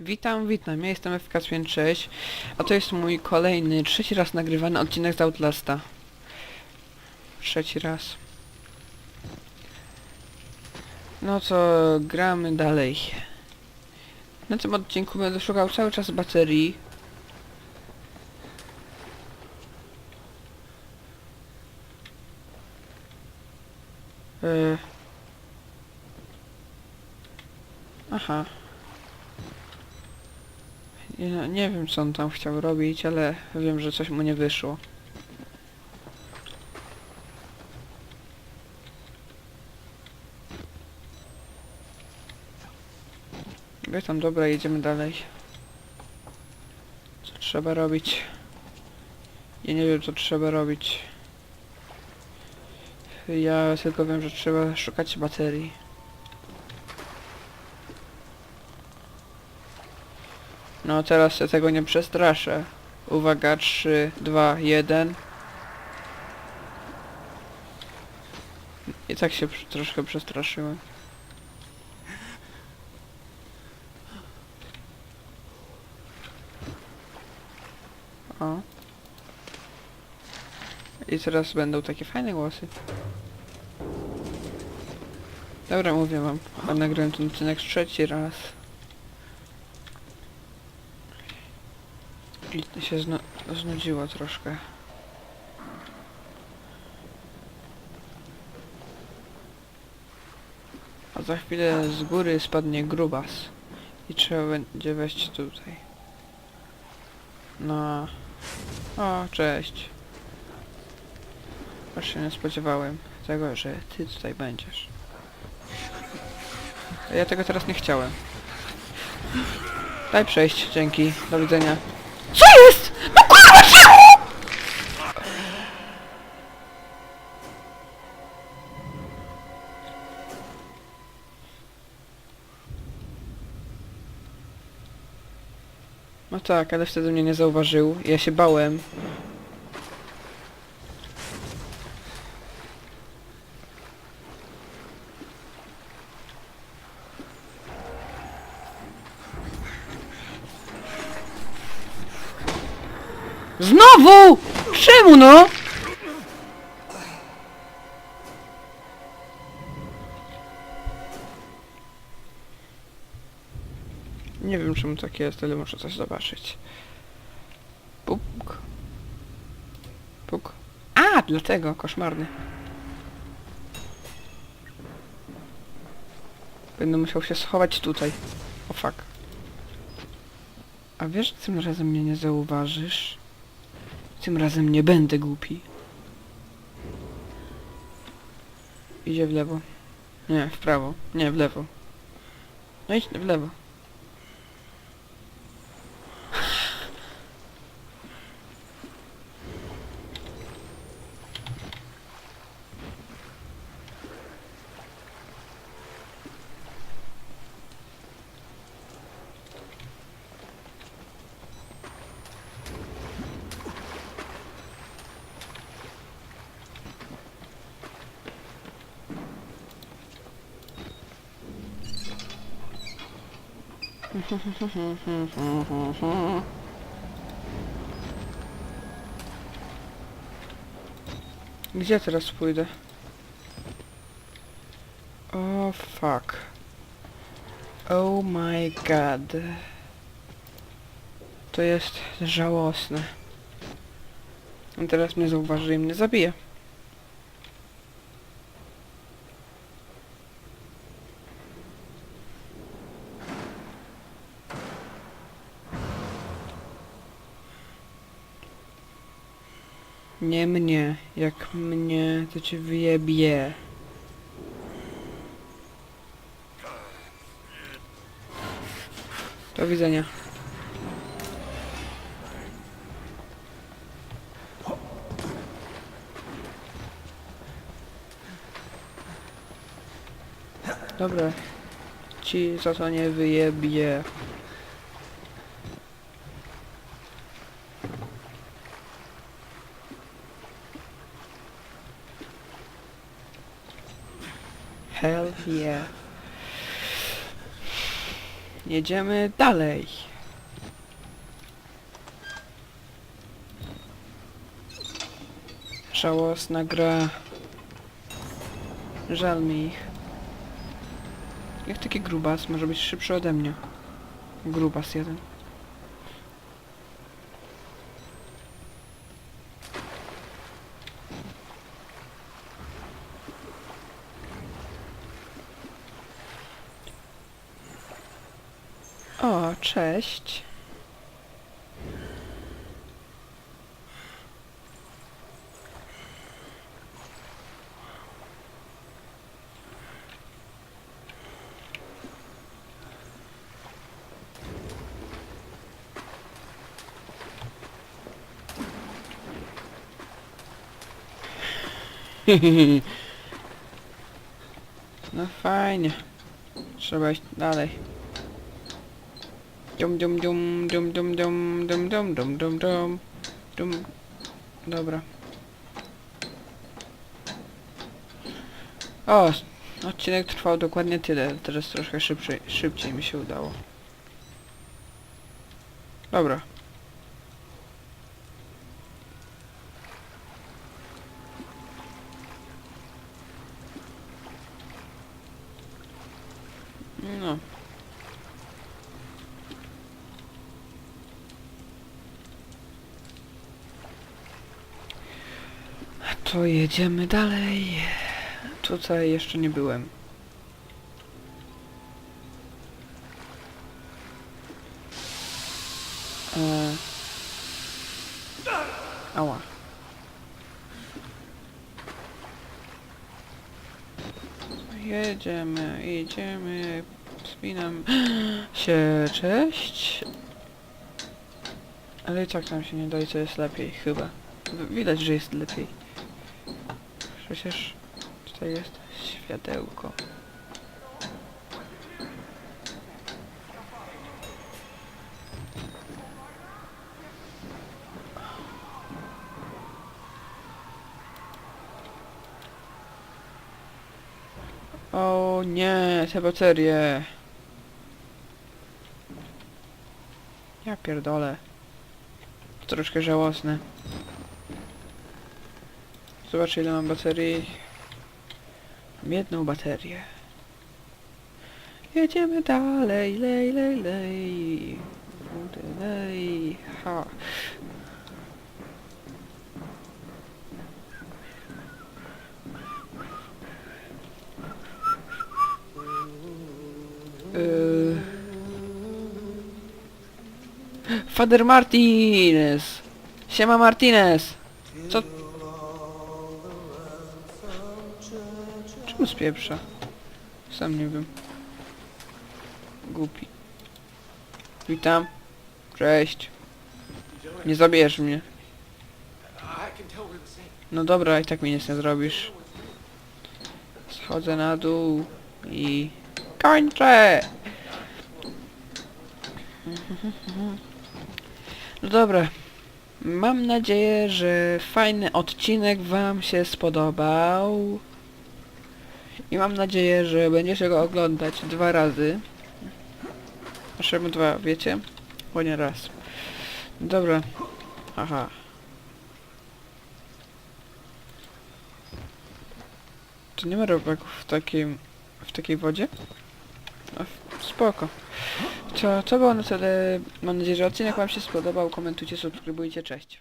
Witam, witam, ja jestem FK6, a to jest mój kolejny, trzeci raz nagrywany odcinek z Outlasta. Trzeci raz. No co, gramy dalej. Na tym odcinku będę szukał cały czas baterii. Yy. Aha. Nie, wiem co on tam chciał robić, ale wiem, że coś mu nie wyszło. Wie tam, dobra, jedziemy dalej. Co trzeba robić? Ja nie wiem co trzeba robić. Ja tylko wiem, że trzeba szukać baterii. No teraz się tego nie przestraszę. Uwaga, 3, 2, 1. I tak się troszkę przestraszyłem. O. I teraz będą takie fajne głosy. Dobra, mówię wam. A nagrałem ten odcinek trzeci raz. Się znu znudziło troszkę. A za chwilę z góry spadnie grubas. I trzeba będzie wejść tutaj. No. O, cześć. Aż się nie spodziewałem tego, że ty tutaj będziesz. Ja tego teraz nie chciałem. Daj przejść, dzięki. Do widzenia. Co jest? No kurwa czemu? No tak, ale wtedy mnie nie zauważył. Ja się bałem. Znowu! Czemu no? Nie wiem czemu tak jest, ale muszę coś zobaczyć. Puk. Puk. A, dlatego, koszmarny. Będę musiał się schować tutaj. O fuck. A wiesz, że tym razem mnie nie zauważysz? Tym razem nie będę głupi. Idzie w lewo. Nie, w prawo. Nie, w lewo. No idź w lewo. Gdzie teraz pójdę? O fuck. Oh my god. To jest żałosne. On teraz mnie zauważy i mnie zabije. Nie mnie. Jak mnie, to cię wyjebie. Do widzenia. Dobra. Ci za to nie wyjebie. Hell yeah. jedziemy dalej. Żałosna gra. Żal mi ich. Jak taki grubas może być szybszy ode mnie? Grubas jeden. O, cześć. No fajnie. Trzeba iść dalej. Dum dum dum dum dum dum dum dum dum dum dum dum Dobra. O! Odcinek trwał dokładnie tyle, teraz troszkę szybciej, szybciej mi się udało. Dobra. No. To jedziemy dalej. Tutaj jeszcze nie byłem. E... Ała. Jedziemy, idziemy, spinam się, cześć. Ale i tak nam się nie da i co jest lepiej, chyba. Widać, że jest lepiej. Przecież tutaj jest światełko. O nie, te baterie. Ja pierdolę. Troszkę żałosne. Zobaczę ile mam baterii. Mam jedną baterię. Jedziemy dalej, lej, lej, lej. Lej, ha. Yy. Fader Martinez! Siema Martinez! Spieprza? Sam nie wiem. Głupi. Witam. Cześć. Nie zabierz mnie. No dobra, i tak mi nic nie zrobisz. Schodzę na dół i kończę! No dobra. Mam nadzieję, że fajny odcinek wam się spodobał. I mam nadzieję, że będziecie go oglądać dwa razy. Czemu dwa, wiecie? Bo nie raz. Dobra. Aha. To nie ma robaków w takim... w takiej wodzie? No, spoko. To, to było na tyle. Mam nadzieję, że odcinek wam się spodobał. Komentujcie, subskrybujcie, cześć.